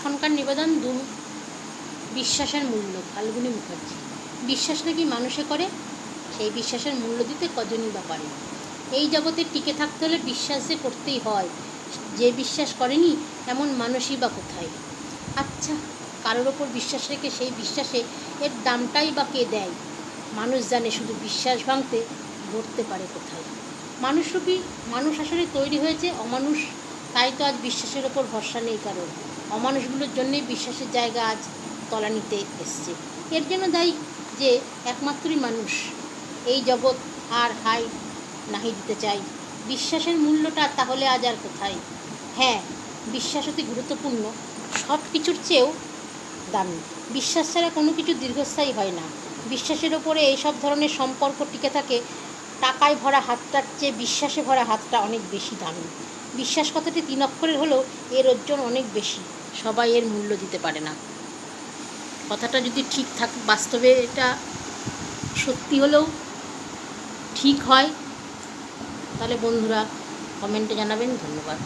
এখনকার নিবেদন দু বিশ্বাসের মূল্য, ফাল্গুনী মুখার্জি। বিশ্বাস নাকি মানুষে করে? সেই বিশ্বাসের মূল্য দিতে কজনই বা পারে? এই জগতে টিকে থাকতে হলে বিশ্বাস যে করতেই হয়, যে বিশ্বাস করেনি, এমন মানুষই বা কোথায়? আচ্ছা কারোর ওপর বিশ্বাস রেখে সেই বিশ্বাসে এর দামটাই বা কে দেয়? মানুষ জানে শুধু বিশ্বাস ভাঙতে ধরতে পারে কোথায়। মানুষরূপী মানুষ আসলে তৈরি হয়েছে অমানুষ তাই তো আজ বিশ্বাসের ওপর ভরসা নেই কারোর। অমানুষগুলোর জন্যই বিশ্বাসের জায়গা আজ তলানিতে এসছে। এর জন্য দায়ী যে একমাত্রই মানুষ। এই জগৎ আর হাই নাহি দিতে চাই। বিশ্বাসের মূল্যটা তাহলে আজ আর কোথায়? হ্যাঁ বিশ্বাস অতি গুরুত্বপূর্ণ। সব কিছুর চেয়েও দামি। বিশ্বাস ছাড়া কোনো কিছু দীর্ঘস্থায়ী হয় না। বিশ্বাসের ওপরে এইসব ধরনের সম্পর্ক টিকে থাকে টাকায় ভরা হাতটার চেয়ে বিশ্বাসে ভরা হাতটা অনেক বেশি দামি। বিশ্বাস কথাটি তিন অক্ষরের হলেও এর ওজন অনেক বেশি, সবাই এর মূল্য দিতে পারে না। কথাটা যদি ঠিক থাক, বাস্তবে এটা সত্যি হলেও ঠিক হয়, তাহলে বন্ধুরা কমেন্টে জানাবেন, ধন্যবাদ।